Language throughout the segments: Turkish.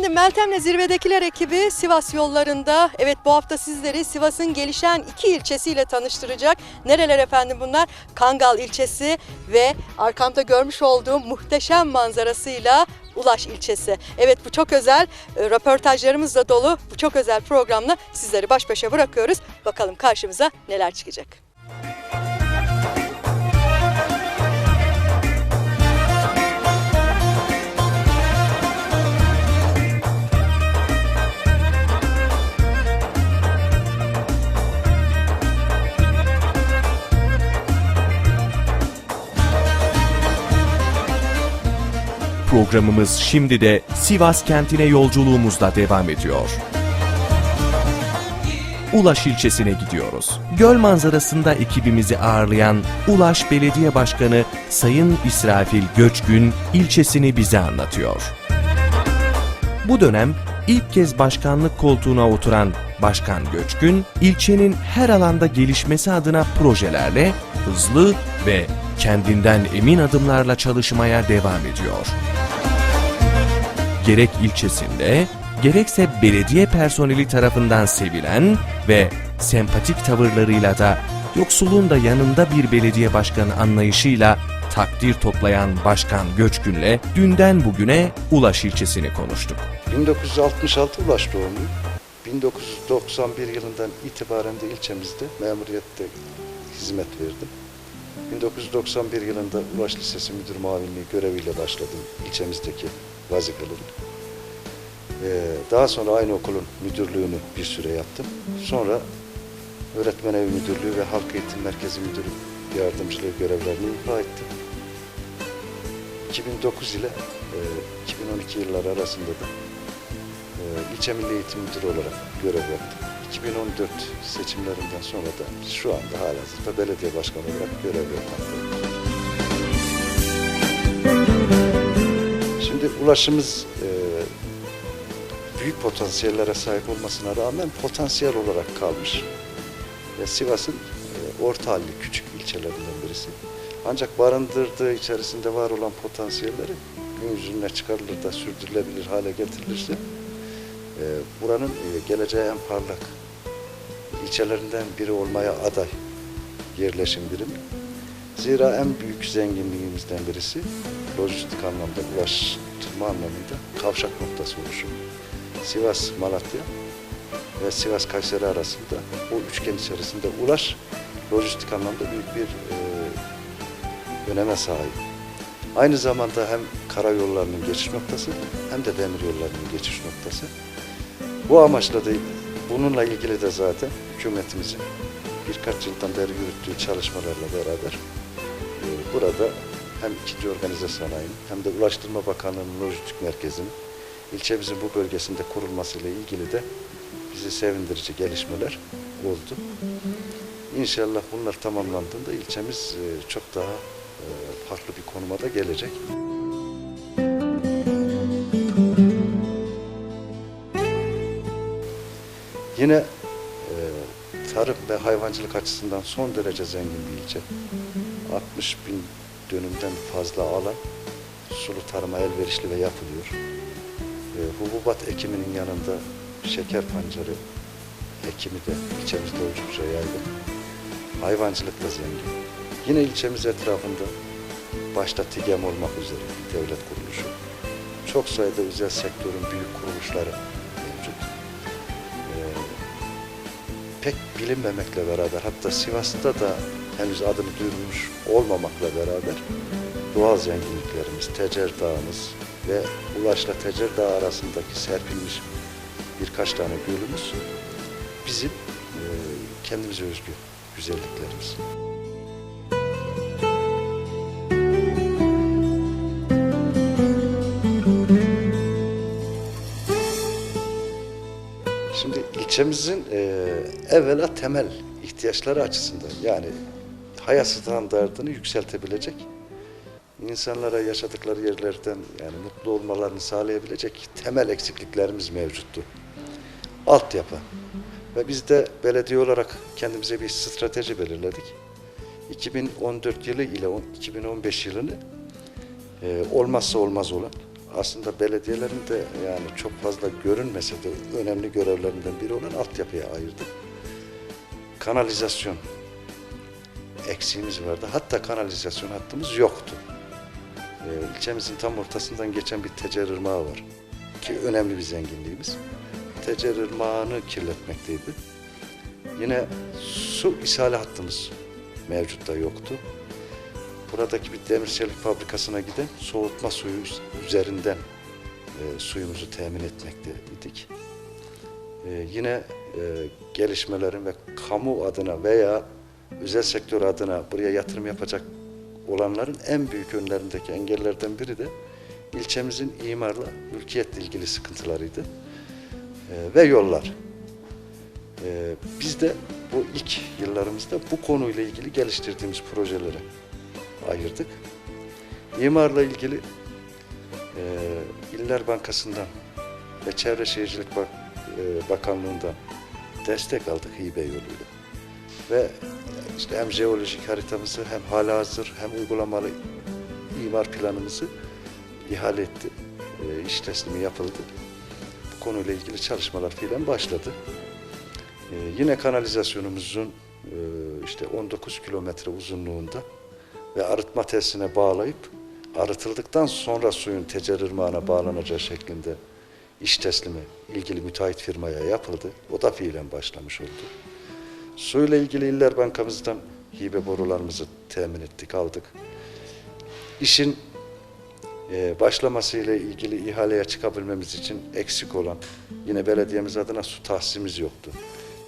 Efendim Meltem'le Zirvedekiler ekibi Sivas yollarında. Evet bu hafta sizleri Sivas'ın gelişen iki ilçesiyle tanıştıracak. Nereler efendim bunlar? Kangal ilçesi ve arkamda görmüş olduğum muhteşem manzarasıyla Ulaş ilçesi. Evet bu çok özel e, röportajlarımız da dolu. Bu çok özel programla sizleri baş başa bırakıyoruz. Bakalım karşımıza neler çıkacak. Programımız şimdi de Sivas kentine yolculuğumuzla devam ediyor. Ulaş ilçesine gidiyoruz. Göl manzarasında ekibimizi ağırlayan Ulaş Belediye Başkanı Sayın İsrafil Göçgün ilçesini bize anlatıyor. Bu dönem ilk kez başkanlık koltuğuna oturan Başkan Göçgün, ilçenin her alanda gelişmesi adına projelerle hızlı ve kendinden emin adımlarla çalışmaya devam ediyor. Gerek ilçesinde, gerekse belediye personeli tarafından sevilen ve sempatik tavırlarıyla da yoksulluğun da yanında bir belediye başkanı anlayışıyla takdir toplayan Başkan Göçgün'le dünden bugüne Ulaş ilçesini konuştuk. 1966 Ulaş doğumluyum. 1991 yılından itibaren de ilçemizde memuriyette hizmet verdim. 1991 yılında Ulaş Lisesi Müdür Muavinliği göreviyle başladım ilçemizdeki vazifelerim. Ee, daha sonra aynı okulun müdürlüğünü bir süre yaptım. Sonra öğretmen evi müdürlüğü ve halk eğitim merkezi müdürü yardımcılığı görevlerini ifa ettim. 2009 ile e, 2012 yılları arasında da e, ilçe milli eğitim müdürü olarak görev yaptım. 2014 seçimlerinden sonra da şu anda halihazırda belediye başkanı olarak görev yapmaktayım. Şimdi ulaşımız e, büyük potansiyellere sahip olmasına rağmen potansiyel olarak kalmış. Ve Sivas'ın e, orta halli küçük ilçelerinden birisi. Ancak barındırdığı içerisinde var olan potansiyelleri gün yüzüne çıkarılır da sürdürülebilir hale getirilirse e, buranın e, geleceğe en parlak ilçelerinden biri olmaya aday yerleşim birimi. Zira en büyük zenginliğimizden birisi lojistik anlamda, ulaştırma anlamında kavşak noktası oluşumu. Sivas, Malatya ve Sivas Kayseri arasında o üçgen içerisinde ulaş lojistik anlamda büyük bir e, öneme sahip. Aynı zamanda hem karayollarının geçiş noktası hem de demir yollarının geçiş noktası. Bu amaçla da bununla ilgili de zaten hükümetimizin birkaç yıldan beri yürüttüğü çalışmalarla beraber e, burada hem ikinci organize sanayinin hem de Ulaştırma Bakanlığı'nın lojistik merkezinin ilçemizin bu bölgesinde kurulmasıyla ilgili de bizi sevindirici gelişmeler oldu. İnşallah bunlar tamamlandığında ilçemiz e, çok daha e, farklı bir konuma da gelecek. Yine e, tarım ve hayvancılık açısından son derece zengin bir ilçe. 60 bin dönümden fazla alan sulu tarıma elverişli ve yapılıyor. E, hububat ekiminin yanında şeker pancarı ekimi de ilçemizde oldukça yaygın. Hayvancılıkla zengin. Yine ilçemiz etrafında başta TİGEM olmak üzere devlet kuruluşu, çok sayıda özel sektörün büyük kuruluşları pek bilinmemekle beraber hatta Sivas'ta da henüz adını duyurmuş olmamakla beraber doğal zenginliklerimiz, Tecer Dağımız ve Ulaş'la Tecer Dağı arasındaki serpilmiş birkaç tane gölümüz bizim kendimize özgü güzelliklerimiz. Şimdi ilçemizin e, evvela temel ihtiyaçları açısından yani hayat standartını yükseltebilecek, insanlara yaşadıkları yerlerden yani mutlu olmalarını sağlayabilecek temel eksikliklerimiz mevcuttu. Altyapı. Ve biz de belediye olarak kendimize bir strateji belirledik. 2014 yılı ile on- 2015 yılını e, olmazsa olmaz olan aslında belediyelerin de yani çok fazla görünmese de önemli görevlerinden biri olan altyapıya ayırdık. Kanalizasyon eksiğimiz vardı. Hatta kanalizasyon hattımız yoktu. Ee, ilçemizin tam ortasından geçen bir Tecer Irmağı var. Ki önemli bir zenginliğimiz. Tecer Irmağı'nı kirletmekteydi. Yine su ishali hattımız mevcutta yoktu. Buradaki bir demir çelik fabrikasına giden soğutma suyu üzerinden e, suyumuzu temin etmekteydik. E, yine e, gelişmelerin ve kamu adına veya özel sektör adına buraya yatırım yapacak olanların en büyük önlerindeki engellerden biri de ilçemizin imarla, mülkiyetle ilgili sıkıntılarıydı. E, ve yollar. E, biz de bu ilk yıllarımızda bu konuyla ilgili geliştirdiğimiz projelere ayırdık. İmarla ilgili e, İller Bankası'ndan ve Çevre Şehircilik Bak- e, Bakanlığı'ndan destek aldık hibe yoluyla. Ve işte hem jeolojik haritamızı hem hala hazır hem uygulamalı imar planımızı ihale etti. E, iş teslimi yapıldı. Bu konuyla ilgili çalışmalar filan başladı. E, yine kanalizasyonumuzun e, işte 19 kilometre uzunluğunda ve arıtma tesisine bağlayıp arıtıldıktan sonra suyun Tecer Irmağı'na bağlanacağı şeklinde iş teslimi ilgili müteahhit firmaya yapıldı. O da fiilen başlamış oldu. Suyla ilgili İller Bankamızdan hibe borularımızı temin ettik, aldık. İşin e, başlamasıyla ilgili ihaleye çıkabilmemiz için eksik olan yine belediyemiz adına su tahsisimiz yoktu.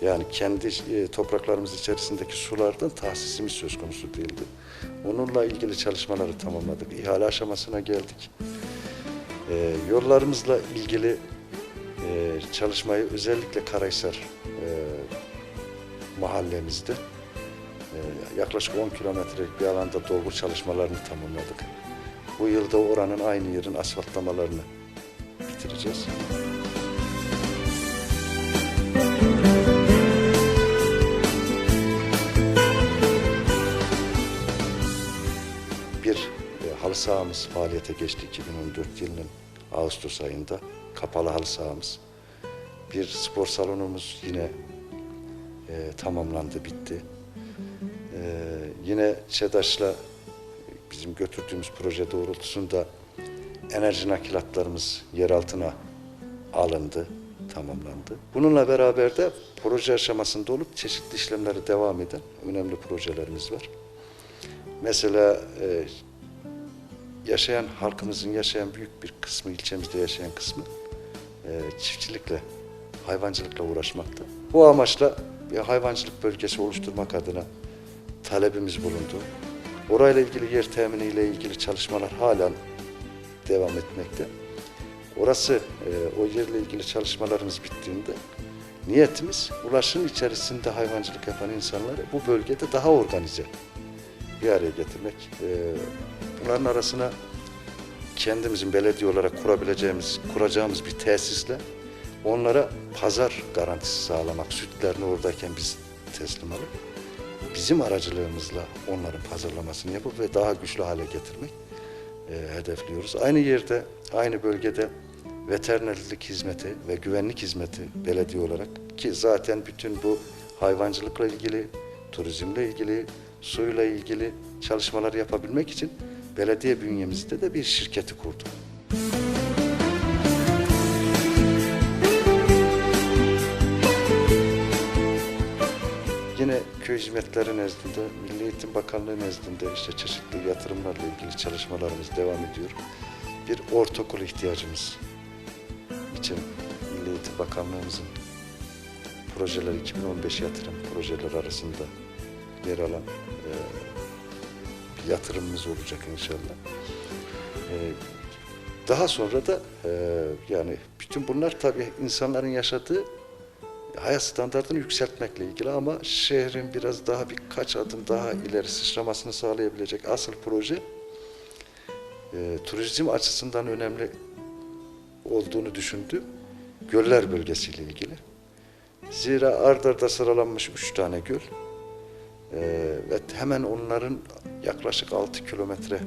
Yani kendi e, topraklarımız içerisindeki sulardan tahsisimiz söz konusu değildi. Onunla ilgili çalışmaları tamamladık. İhale aşamasına geldik. E, yollarımızla ilgili e, çalışmayı özellikle Karahisar e, mahallemizde e, yaklaşık 10 kilometrelik bir alanda dolgu çalışmalarını tamamladık. Bu yılda oranın aynı yerin asfaltlamalarını bitireceğiz. Halı sahamız faaliyete geçti 2014 yılının Ağustos ayında. Kapalı halı sahamız. Bir spor salonumuz yine e, tamamlandı, bitti. E, yine ÇEDAŞ'la bizim götürdüğümüz proje doğrultusunda enerji nakilatlarımız yer altına alındı, tamamlandı. Bununla beraber de proje aşamasında olup çeşitli işlemleri devam eden önemli projelerimiz var. Mesela e, yaşayan halkımızın yaşayan büyük bir kısmı, ilçemizde yaşayan kısmı e, çiftçilikle, hayvancılıkla uğraşmakta. Bu amaçla bir hayvancılık bölgesi oluşturmak adına talebimiz bulundu. Orayla ilgili yer temini ile ilgili çalışmalar halen devam etmekte. Orası, e, o yerle ilgili çalışmalarımız bittiğinde niyetimiz ulaşım içerisinde hayvancılık yapan insanları bu bölgede daha organize bir araya getirmek. E, bunların arasına kendimizin belediye olarak kurabileceğimiz, kuracağımız bir tesisle onlara pazar garantisi sağlamak, sütlerini oradayken biz teslim alıp bizim aracılığımızla onların pazarlamasını yapıp ve daha güçlü hale getirmek e, hedefliyoruz. Aynı yerde, aynı bölgede veterinerlik hizmeti ve güvenlik hizmeti belediye olarak ki zaten bütün bu hayvancılıkla ilgili, turizmle ilgili, suyla ilgili çalışmalar yapabilmek için belediye bünyemizde de bir şirketi kurduk. Yine köy hizmetleri nezdinde, Milli Eğitim Bakanlığı nezdinde işte çeşitli yatırımlarla ilgili çalışmalarımız devam ediyor. Bir ortaokul ihtiyacımız için Milli Eğitim Bakanlığımızın projeler 2015 yatırım projeleri arasında yer alan e, yatırımımız olacak inşallah. E, daha sonra da e, yani bütün bunlar tabii insanların yaşadığı hayat standartını yükseltmekle ilgili ama şehrin biraz daha birkaç adım daha ileri sıçramasını sağlayabilecek asıl proje e, turizm açısından önemli olduğunu düşündüm. Göller bölgesiyle ilgili. Zira ard arda sıralanmış üç tane göl e, ve hemen onların yaklaşık 6 kilometre e,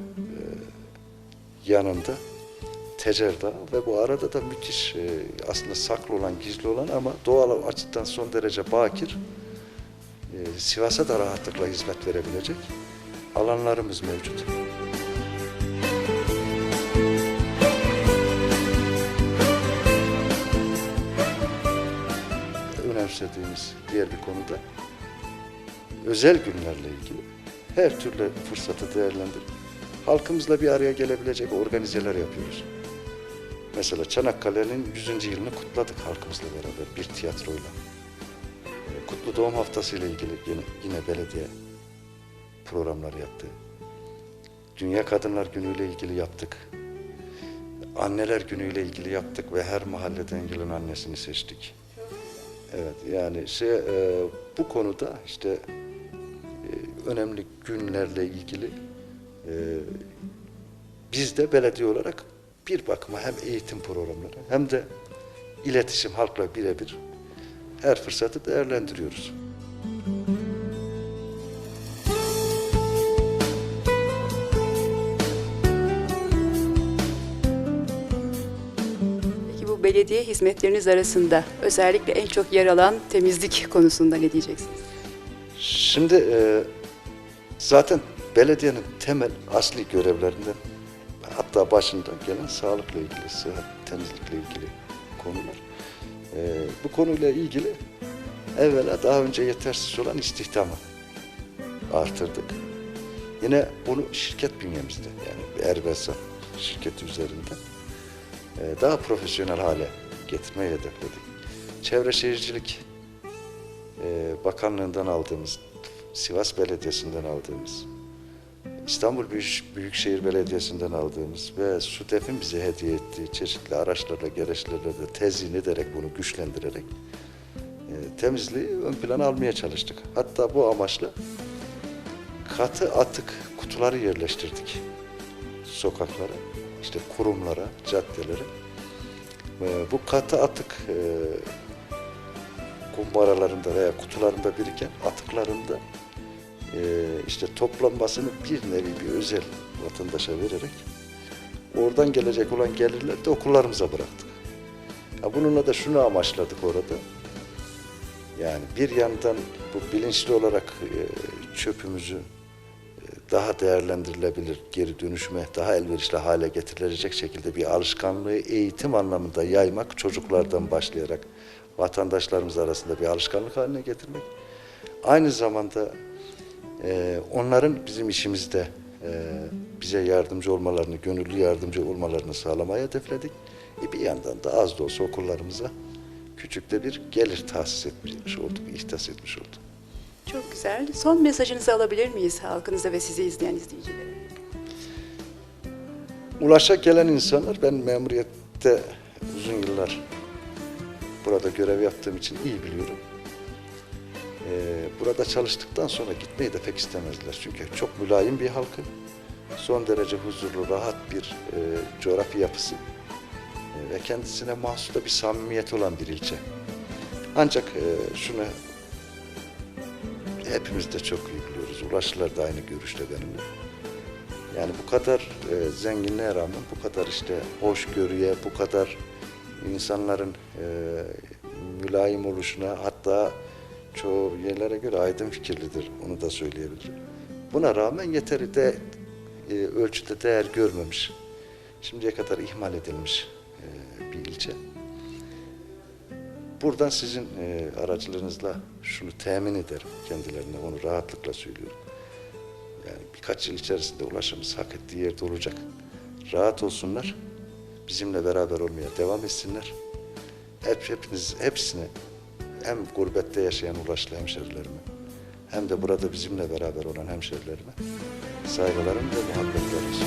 yanında Tecer ve bu arada da müthiş e, aslında saklı olan, gizli olan ama doğal açıdan son derece bakir e, Sivas'a da rahatlıkla hizmet verebilecek alanlarımız mevcut. Önemsediğimiz diğer bir konuda özel günlerle ilgili her türlü fırsatı değerlendirip halkımızla bir araya gelebilecek organizeler yapıyoruz. Mesela Çanakkale'nin 100. yılını kutladık halkımızla beraber bir tiyatroyla. Ee, Kutlu Doğum Haftası ile ilgili yine, yine belediye programları yaptı. Dünya Kadınlar Günü ile ilgili yaptık. Anneler Günü ile ilgili yaptık ve her mahalleden yılın annesini seçtik. Evet yani şey e, bu konuda işte önemli günlerle ilgili e, biz de belediye olarak bir bakıma hem eğitim programları hem de iletişim halkla birebir her fırsatı değerlendiriyoruz. Peki bu belediye hizmetleriniz arasında özellikle en çok yer alan temizlik konusunda ne diyeceksiniz? Şimdi e, zaten belediyenin temel asli görevlerinden hatta başında gelen sağlıkla ilgili, sıhhat, temizlikle ilgili konular. E, bu konuyla ilgili evvela daha önce yetersiz olan istihdamı artırdık. Yine bunu şirket bünyemizde yani Erbelsan şirketi üzerinde e, daha profesyonel hale getirmeyi hedefledik. Çevre Şehircilik e, Bakanlığından aldığımız, Sivas Belediyesi'nden aldığımız, İstanbul Büyük, Büyükşehir Belediyesi'nden aldığımız ve SUDEF'in bize hediye ettiği çeşitli araçlarla, gereçlerle de tezyin ederek bunu güçlendirerek e, temizliği ön plana almaya çalıştık. Hatta bu amaçla katı atık kutuları yerleştirdik sokaklara, işte kurumlara, caddelere. E, bu katı atık e, kumbaralarında veya kutularında biriken atıklarında işte toplanmasını bir nevi bir özel vatandaşa vererek oradan gelecek olan gelirleri de okullarımıza bıraktık. Ya bununla da şunu amaçladık orada. Yani bir yandan bu bilinçli olarak e, çöpümüzü e, daha değerlendirilebilir, geri dönüşme daha elverişli hale getirilecek şekilde bir alışkanlığı eğitim anlamında yaymak, çocuklardan başlayarak vatandaşlarımız arasında bir alışkanlık haline getirmek. Aynı zamanda e, onların bizim işimizde e, bize yardımcı olmalarını, gönüllü yardımcı olmalarını sağlamaya hedefledik. E, bir yandan da az da olsa okullarımıza küçük de bir gelir tahsis etmiş olduk, ihtas etmiş olduk. Çok güzel. Son mesajınızı alabilir miyiz halkınıza ve sizi izleyen izleyicilere? Ulaş'a gelen insanlar, ben memuriyette uzun yıllar burada görev yaptığım için iyi biliyorum. Ee, burada çalıştıktan sonra gitmeyi de pek istemezler. Çünkü çok mülayim bir halkı, son derece huzurlu, rahat bir e, coğrafi yapısı e, ve kendisine mahsus da bir samimiyet olan bir ilçe. Ancak e, şunu hepimiz de çok iyi biliyoruz. Ulaşlılar da aynı görüşte benimle. Yani bu kadar e, zenginliğe rağmen bu kadar işte hoşgörüye, bu kadar insanların e, mülayim oluşuna hatta çoğu yerlere göre aydın fikirlidir. Onu da söyleyebilirim. Buna rağmen yeteri de e, ölçüde değer görmemiş. Şimdiye kadar ihmal edilmiş e, bir ilçe. Buradan sizin e, aracılığınızla şunu temin ederim kendilerine, onu rahatlıkla söylüyorum. Yani birkaç yıl içerisinde ulaşımız hak ettiği yerde olacak. Rahat olsunlar, bizimle beraber olmaya devam etsinler. Hep hepiniz hepsine hem gurbette yaşayan ulaşlı hemşerilerime hem de burada bizimle beraber olan hemşerilerime saygılarım ve muhabbetler olsun.